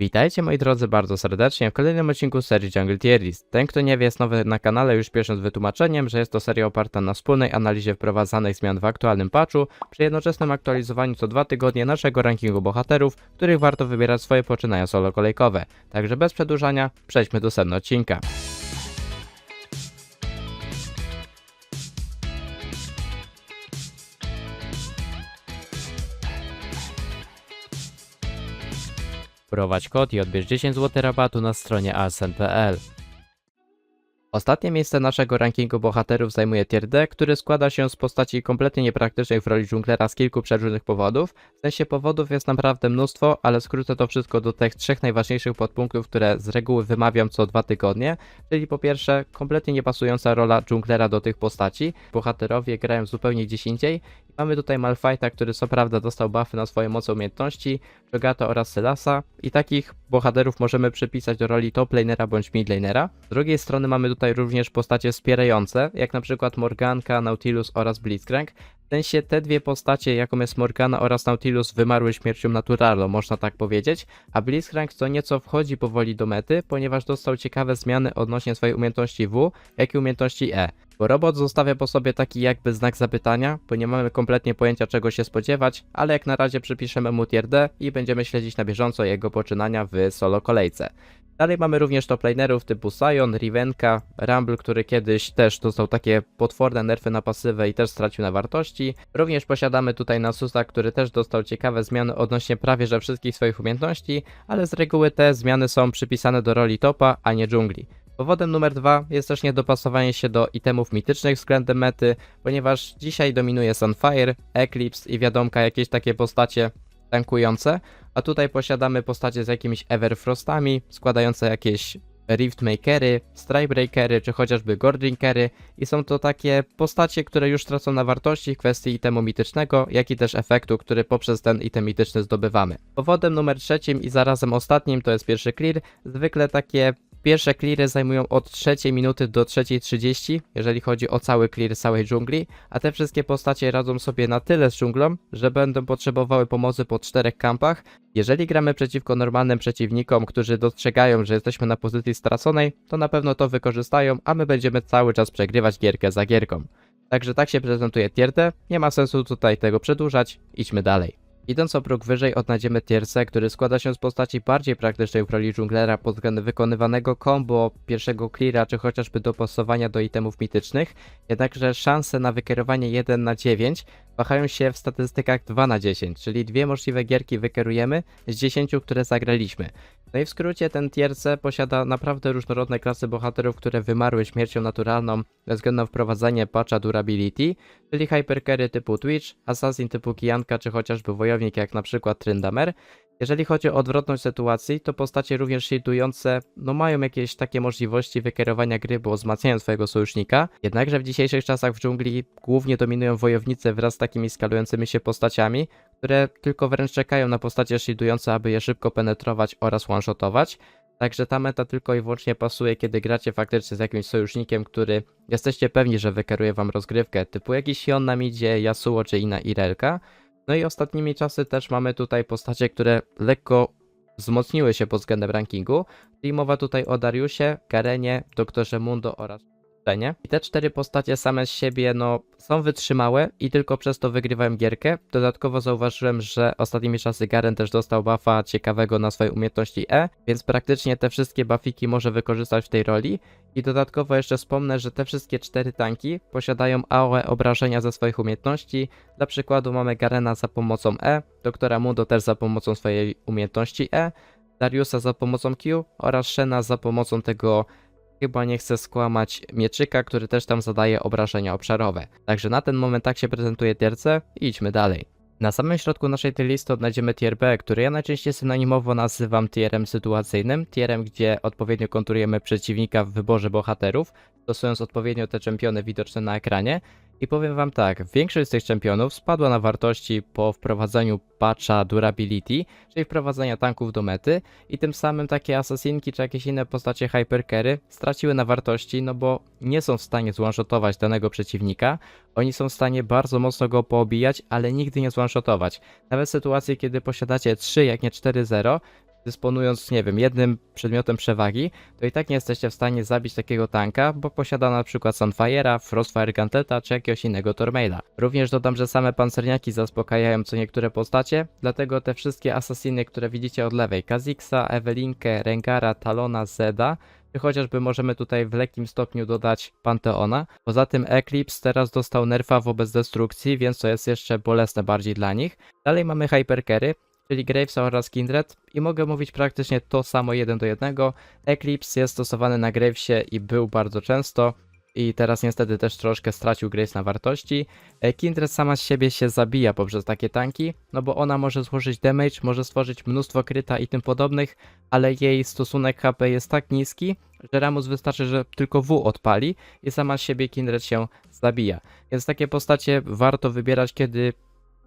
Witajcie moi drodzy bardzo serdecznie w kolejnym odcinku serii Jungle List. Ten kto nie wie jest nowy na kanale już śpiesząc z wytłumaczeniem, że jest to seria oparta na wspólnej analizie wprowadzanych zmian w aktualnym patchu, przy jednoczesnym aktualizowaniu co dwa tygodnie naszego rankingu bohaterów, których warto wybierać swoje poczynania solo kolejkowe. Także bez przedłużania, przejdźmy do sedna odcinka. Wprowadź kod i odbierz 10 zł rabatu na stronie asn.pl. Ostatnie miejsce naszego rankingu bohaterów zajmuje Tier D, który składa się z postaci kompletnie niepraktycznych w roli dżunglera z kilku przeróżnych powodów. W sensie powodów jest naprawdę mnóstwo, ale skrócę to wszystko do tych trzech najważniejszych podpunktów, które z reguły wymawiam co dwa tygodnie. Czyli po pierwsze, kompletnie niepasująca rola dżunglera do tych postaci. Bohaterowie grają zupełnie gdzieś indziej. Mamy tutaj Malfighta, który co prawda dostał buffy na swoje moce umiejętności, Jogata oraz Sylasa i takich bohaterów możemy przypisać do roli top lanera bądź mid lanera. Z drugiej strony mamy tutaj również postacie wspierające, jak na przykład Morganka, Nautilus oraz Blitzcrank. W sensie te dwie postacie, jaką jest Morgana oraz Nautilus, wymarły śmiercią naturalną, można tak powiedzieć, a Blitzcrank co nieco wchodzi powoli do mety, ponieważ dostał ciekawe zmiany odnośnie swojej umiejętności W, jak i umiejętności E. Bo robot zostawia po sobie taki jakby znak zapytania, bo nie mamy kompletnie pojęcia czego się spodziewać, ale jak na razie przypiszemy mu tier D i będziemy śledzić na bieżąco jego poczynania w solo kolejce. Dalej mamy również top lanerów typu Sion, Rivenka, Rumble, który kiedyś też dostał takie potworne nerfy na pasywę i też stracił na wartości. Również posiadamy tutaj Nasusa, który też dostał ciekawe zmiany odnośnie prawie że wszystkich swoich umiejętności, ale z reguły te zmiany są przypisane do roli topa, a nie dżungli. Powodem numer dwa jest też niedopasowanie się do itemów mitycznych względem mety, ponieważ dzisiaj dominuje Sunfire, Eclipse i wiadomka jakieś takie postacie tankujące, a tutaj posiadamy postacie z jakimiś Everfrostami, składające jakieś Riftmakery, Strikebreakery, czy chociażby Gordrinkery i są to takie postacie, które już tracą na wartości w kwestii itemu mitycznego, jak i też efektu, który poprzez ten item mityczny zdobywamy. Powodem numer trzecim i zarazem ostatnim to jest pierwszy clear, zwykle takie Pierwsze cleary zajmują od 3 minuty do 3.30, jeżeli chodzi o cały clear całej dżungli, a te wszystkie postacie radzą sobie na tyle z dżunglą, że będą potrzebowały pomocy po czterech kampach. Jeżeli gramy przeciwko normalnym przeciwnikom, którzy dostrzegają, że jesteśmy na pozycji straconej, to na pewno to wykorzystają, a my będziemy cały czas przegrywać gierkę za gierką. Także tak się prezentuje tier nie ma sensu tutaj tego przedłużać, idźmy dalej. Idąc o próg wyżej odnajdziemy tier C, który składa się z postaci bardziej praktycznej w roli dżunglera pod względem wykonywanego combo, pierwszego cleara, czy chociażby dopasowania do itemów mitycznych, jednakże szanse na wykierowanie 1 na 9 wahają się w statystykach 2 na 10, czyli dwie możliwe gierki wykierujemy z 10, które zagraliśmy. No i w skrócie ten tier C posiada naprawdę różnorodne klasy bohaterów, które wymarły śmiercią naturalną ze względu na wprowadzenie patcha durability, czyli hypercarry typu Twitch, assassin typu Kijanka, czy chociażby wojownik jak na przykład Tryndamere. Jeżeli chodzi o odwrotność sytuacji, to postacie również shieldujące no mają jakieś takie możliwości wykierowania gry, bo wzmacniają swojego sojusznika. Jednakże w dzisiejszych czasach w dżungli głównie dominują wojownice wraz z takimi skalującymi się postaciami, które tylko wręcz czekają na postacie shieldujące, aby je szybko penetrować oraz one-shotować. Także ta meta tylko i wyłącznie pasuje, kiedy gracie faktycznie z jakimś sojusznikiem, który jesteście pewni, że wykieruje wam rozgrywkę, typu jakiś Sion na midzie, Yasuo czy inna Irelka. No i ostatnimi czasy też mamy tutaj postacie, które lekko wzmocniły się pod względem rankingu. I mowa tutaj o Dariusie, Garenie, Doktorze Mundo oraz I te cztery postacie same z siebie no są wytrzymałe i tylko przez to wygrywają gierkę. Dodatkowo zauważyłem, że ostatnimi czasy Garen też dostał buffa ciekawego na swojej umiejętności E, więc praktycznie te wszystkie buffiki może wykorzystać w tej roli. I dodatkowo jeszcze wspomnę, że te wszystkie cztery tanki posiadają AOE obrażenia ze swoich umiejętności. Dla przykładu mamy Garena za pomocą E, Doktora Mundo też za pomocą swojej umiejętności E, Dariusa za pomocą Q oraz Shena za pomocą tego chyba nie chcę skłamać mieczyka, który też tam zadaje obrażenia obszarowe. Także na ten moment tak się prezentuje tier C i idźmy dalej. Na samym środku naszej tej listy odnajdziemy tier B, który ja najczęściej synonimowo nazywam tierem sytuacyjnym, tierem, gdzie odpowiednio konturujemy przeciwnika w wyborze bohaterów, stosując odpowiednio te czempiony widoczne na ekranie. I powiem wam tak, większość z tych czempionów spadła na wartości po wprowadzeniu patcha durability, czyli wprowadzenia tanków do mety i tym samym takie asasinki czy jakieś inne postacie hypercarry straciły na wartości, no bo nie są w stanie zwanshotować danego przeciwnika, oni są w stanie bardzo mocno go poobijać, ale nigdy nie zwanshotować. Nawet w sytuacji, kiedy posiadacie 3, jak nie 4-0, dysponując, nie wiem, jednym przedmiotem przewagi, to i tak nie jesteście w stanie zabić takiego tanka, bo posiada na przykład Sunfire'a, Frostfire Gantleta czy jakiegoś innego Tormaila. Również dodam, że same pancerniaki zaspokajają co niektóre postacie, dlatego te wszystkie asasiny, które widzicie od lewej, Kazixa, Ewelinkę, Rengara, Talona, Zeda, czy chociażby możemy tutaj w lekkim stopniu dodać Panteona. Poza tym Eclipse teraz dostał nerfa wobec destrukcji, więc to jest jeszcze bolesne bardziej dla nich. Dalej mamy Hypercarry, czyli Gravesa oraz Kindred i mogę mówić praktycznie to samo jeden do jednego. Eclipse jest stosowany na Gravesie i był bardzo często i teraz niestety też troszkę stracił Graves na wartości. E, Kindred sama z siebie się zabija poprzez takie tanki, no bo ona może złożyć damage, może stworzyć mnóstwo kryta i tym podobnych, ale jej stosunek HP jest tak niski, że Ramus wystarczy, że tylko W odpali i sama z siebie Kindred się zabija. Więc takie postacie warto wybierać, kiedy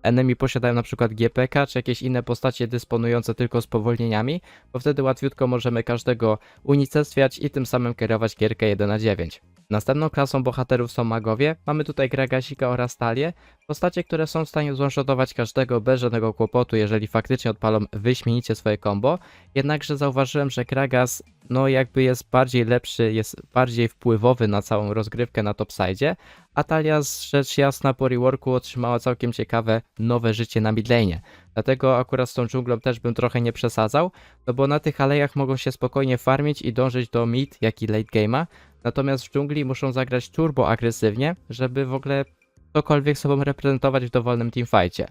enemy posiadają na przykład GPK, czy jakieś inne postacie dysponujące tylko spowolnieniami, bo wtedy łatwiutko możemy każdego unicestwiać i tym samym kierować gierkę 1 na 9. Następną klasą bohaterów są magowie. Mamy tutaj Gragasika oraz Talię, postacie, które są w stanie zwanshotować każdego bez żadnego kłopotu, jeżeli faktycznie odpalą wyśmienicie swoje combo. Jednakże zauważyłem, że Gragas no jakby jest bardziej lepszy, jest bardziej wpływowy na całą rozgrywkę na topside, a Talia rzecz jasna po reworku otrzymała całkiem ciekawe nowe życie na midlane. Dlatego akurat z tą dżunglą też bym trochę nie przesadzał, no bo na tych alejach mogą się spokojnie farmić i dążyć do mid, jak i late game'a, natomiast w dżungli muszą zagrać turbo agresywnie, żeby w ogóle cokolwiek sobą reprezentować w dowolnym teamfightie.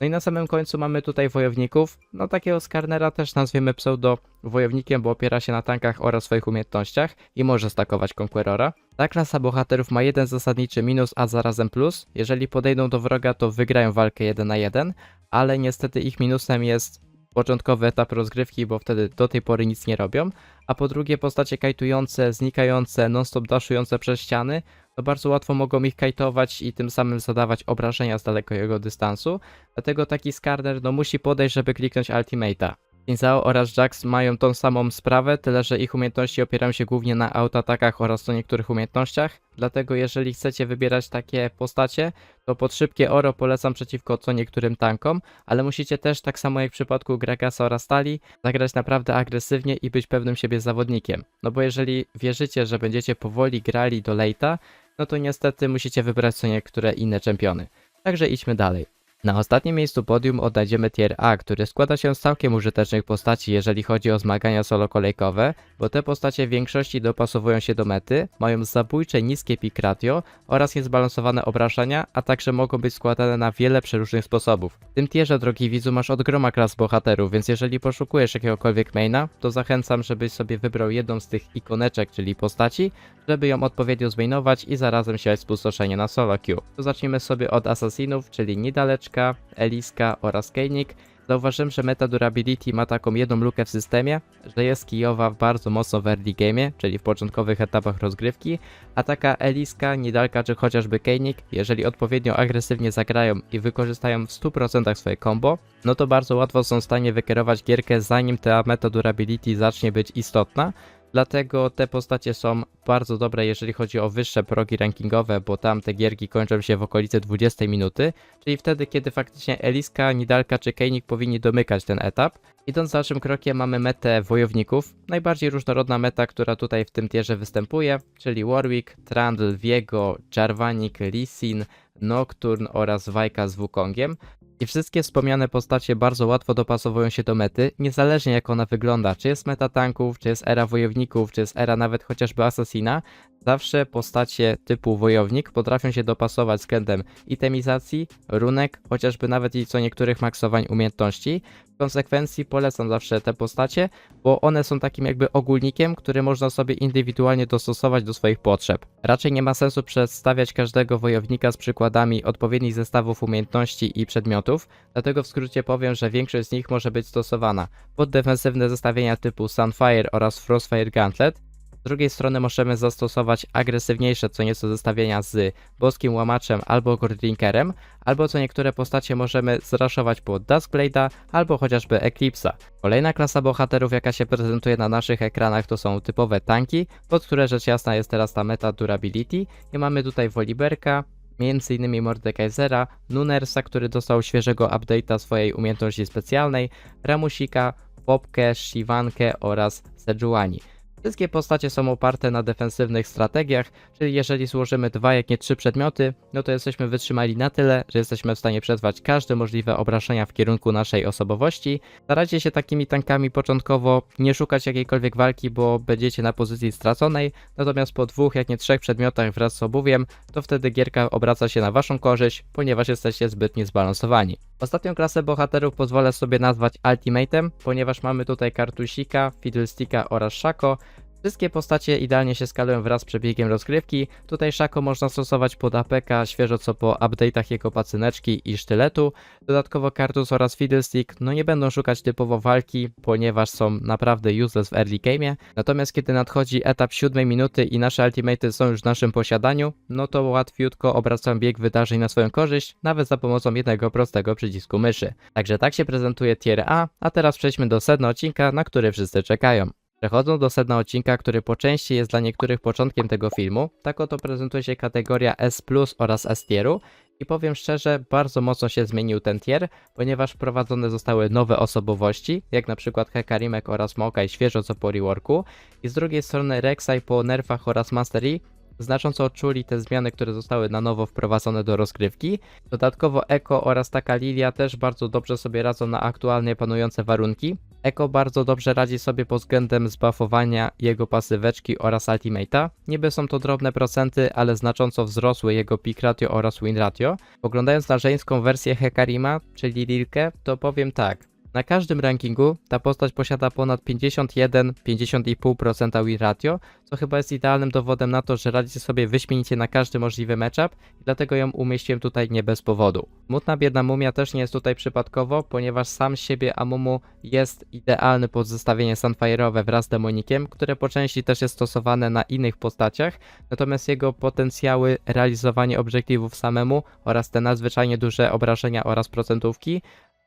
No i na samym końcu mamy tutaj wojowników. No takiego Skarnera też nazwiemy pseudo wojownikiem, bo opiera się na tankach oraz swoich umiejętnościach i może stakować Conquerora. Ta klasa bohaterów ma jeden zasadniczy minus, a zarazem plus. Jeżeli podejdą do wroga, to wygrają walkę 1 na 1, ale niestety ich minusem jest początkowy etap rozgrywki, bo wtedy do tej pory nic nie robią, a po drugie postacie kajtujące, znikające, non-stop daszujące przez ściany, to bardzo łatwo mogą ich kajtować i tym samym zadawać obrażenia z dalekiego dystansu, dlatego taki Skarner no musi podejść, żeby kliknąć Ultimate'a. Inzao oraz Jax mają tą samą sprawę, tyle że ich umiejętności opierają się głównie na autoatakach oraz co niektórych umiejętnościach, dlatego jeżeli chcecie wybierać takie postacie, to pod szybkie oro polecam przeciwko co niektórym tankom, ale musicie też, tak samo jak w przypadku Gregasa oraz Tali, zagrać naprawdę agresywnie i być pewnym siebie zawodnikiem. No bo jeżeli wierzycie, że będziecie powoli grali do late'a, no to niestety musicie wybrać co niektóre inne czempiony. Także idźmy dalej. Na ostatnim miejscu podium odnajdziemy tier A, który składa się z całkiem użytecznych postaci, jeżeli chodzi o zmagania solo kolejkowe, bo te postacie w większości dopasowują się do mety, mają zabójcze niskie pick ratio oraz niezbalansowane obrażenia, a także mogą być składane na wiele przeróżnych sposobów. W tym tierze, drogi widzu, masz od groma klas bohaterów, więc jeżeli poszukujesz jakiegokolwiek maina, to zachęcam, żebyś sobie wybrał jedną z tych ikoneczek, czyli postaci, żeby ją odpowiednio zmainować i zarazem siać spustoszenie na solo queue. To zacznijmy sobie od asasinów, czyli Nidaleczka, Eliska oraz Kejnik. Zauważyłem, że meta durability ma taką jedną lukę w systemie, że jest kijowa bardzo mocno w early game, czyli w początkowych etapach rozgrywki, a taka Eliska, Nidalka czy chociażby Kejnik, jeżeli odpowiednio agresywnie zagrają i wykorzystają w 100% swoje combo, no to bardzo łatwo są w stanie wykierować gierkę zanim ta meta durability zacznie być istotna, Dlatego te postacie są bardzo dobre, jeżeli chodzi o wyższe progi rankingowe, bo tam te gierki kończą się w okolicy 20 minuty, czyli wtedy, kiedy faktycznie Eliska, Nidalka czy Kejnik powinni domykać ten etap. Idąc dalszym krokiem mamy metę wojowników, najbardziej różnorodna meta, która tutaj w tym tierze występuje, czyli Warwick, Trundle, Viego, Jarvanik, Lisin, Nocturne oraz Vajka z Wukongiem. I wszystkie wspomniane postacie bardzo łatwo dopasowują się do mety, niezależnie jak ona wygląda, czy jest meta tanków, czy jest era wojowników, czy jest era nawet chociażby asasina, zawsze postacie typu wojownik potrafią się dopasować względem itemizacji, runek, chociażby nawet i co niektórych maksowań umiejętności. W konsekwencji polecam zawsze te postacie, bo one są takim jakby ogólnikiem, który można sobie indywidualnie dostosować do swoich potrzeb. Raczej nie ma sensu przedstawiać każdego wojownika z przykładami odpowiednich zestawów umiejętności i przedmiotów, dlatego w skrócie powiem, że większość z nich może być stosowana pod defensywne zestawienia typu Sunfire oraz Frostfire Gauntlet, z drugiej strony możemy zastosować agresywniejsze co nieco zestawienia z boskim łamaczem albo Gordrinkerem, albo co niektóre postacie możemy zraszować pod Duskblade'a albo chociażby Eclipse'a. Kolejna klasa bohaterów jaka się prezentuje na naszych ekranach to są typowe tanki, pod które rzecz jasna jest teraz ta meta durability i mamy tutaj Voliberka, m.in. Mordekaisera, Nunersa, który dostał świeżego update'a swojej umiejętności specjalnej, Ramusika, Popkę, Shivankę oraz Sejuani. Wszystkie postacie są oparte na defensywnych strategiach, czyli jeżeli złożymy dwa, jak nie trzy przedmioty, no to jesteśmy wytrzymali na tyle, że jesteśmy w stanie przetrwać każde możliwe obrażenia w kierunku naszej osobowości. Starajcie się takimi tankami początkowo nie szukać jakiejkolwiek walki, bo będziecie na pozycji straconej, natomiast po dwóch, jak nie trzech przedmiotach wraz z obuwiem, to wtedy gierka obraca się na waszą korzyść, ponieważ jesteście zbyt niezbalansowani. Ostatnią klasę bohaterów pozwolę sobie nazwać Ultimatem, ponieważ mamy tutaj Kartusika, Fiddlesticka oraz Shako. Wszystkie postacie idealnie się skalują wraz z przebiegiem rozgrywki. Tutaj Shako można stosować pod APK świeżo co po update'ach jego pacyneczki i sztyletu. Dodatkowo Kartus oraz Fiddlestick no nie będą szukać typowo walki, ponieważ są naprawdę useless w early game'ie. Natomiast kiedy nadchodzi etap 7 minuty i nasze ultimaty są już w naszym posiadaniu, no to łatwiutko obracam bieg wydarzeń na swoją korzyść, nawet za pomocą jednego prostego przycisku myszy. Także tak się prezentuje tier A, a teraz przejdźmy do sedna odcinka, na który wszyscy czekają. Przechodząc do sedna odcinka, który po części jest dla niektórych początkiem tego filmu, tak oto prezentuje się kategoria S oraz S tieru i powiem szczerze, bardzo mocno się zmienił ten tier, ponieważ wprowadzone zostały nowe osobowości, jak na przykład Hekarimek oraz Maokai świeżo co po reworku i z drugiej strony Rek'Sai po nerfach oraz Mastery znacząco odczuli te zmiany, które zostały na nowo wprowadzone do rozgrywki. Dodatkowo Eko oraz taka Lilia też bardzo dobrze sobie radzą na aktualnie panujące warunki. Eko bardzo dobrze radzi sobie pod względem zbuffowania jego pasyweczki oraz ultimate'a. Niby są to drobne procenty, ale znacząco wzrosły jego pick ratio oraz win ratio. Oglądając na żeńską wersję Hekarima, czyli Lilkę, to powiem tak. Na każdym rankingu ta postać posiada ponad 51-50,5% win ratio, co chyba jest idealnym dowodem na to, że radzi sobie wyśmienicie na każdy możliwy matchup i dlatego ją umieściłem tutaj nie bez powodu. Mutna biedna mumia też nie jest tutaj przypadkowo, ponieważ sam siebie Amumu jest idealny pod zestawienie Sunfire'owe wraz z demonikiem, które po części też jest stosowane na innych postaciach, natomiast jego potencjały realizowanie obiektywów samemu oraz te nadzwyczajnie duże obrażenia oraz procentówki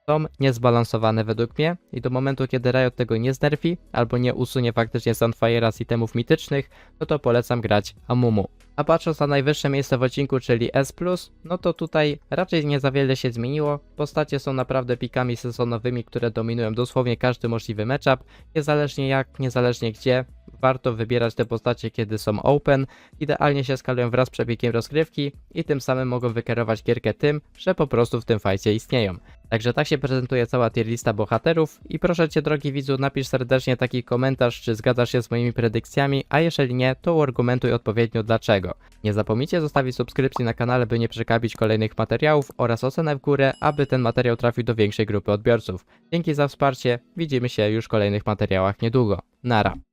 są niezbalansowane według mnie i do momentu, kiedy Riot tego nie znerfi albo nie usunie faktycznie Sunfire'a z itemów mitycznych, no to polecam grać Amumu. A patrząc na najwyższe miejsce w odcinku, czyli S+, no to tutaj raczej nie za wiele się zmieniło. Postacie są naprawdę pikami sezonowymi, które dominują dosłownie każdy możliwy matchup, niezależnie jak, niezależnie gdzie. Warto wybierać te postacie, kiedy są open, idealnie się skalują wraz z przebiegiem rozgrywki i tym samym mogą wykierować gierkę tym, że po prostu w tym fajcie istnieją. Także tak się prezentuje cała tier lista bohaterów i proszę Cię drogi widzu napisz serdecznie taki komentarz, czy zgadzasz się z moimi predykcjami, a jeżeli nie, to uargumentuj odpowiednio dlaczego. Nie zapomnijcie zostawić subskrypcji na kanale, by nie przekapić kolejnych materiałów oraz ocenę w górę, aby ten materiał trafił do większej grupy odbiorców. Dzięki za wsparcie, widzimy się już w kolejnych materiałach niedługo. Nara.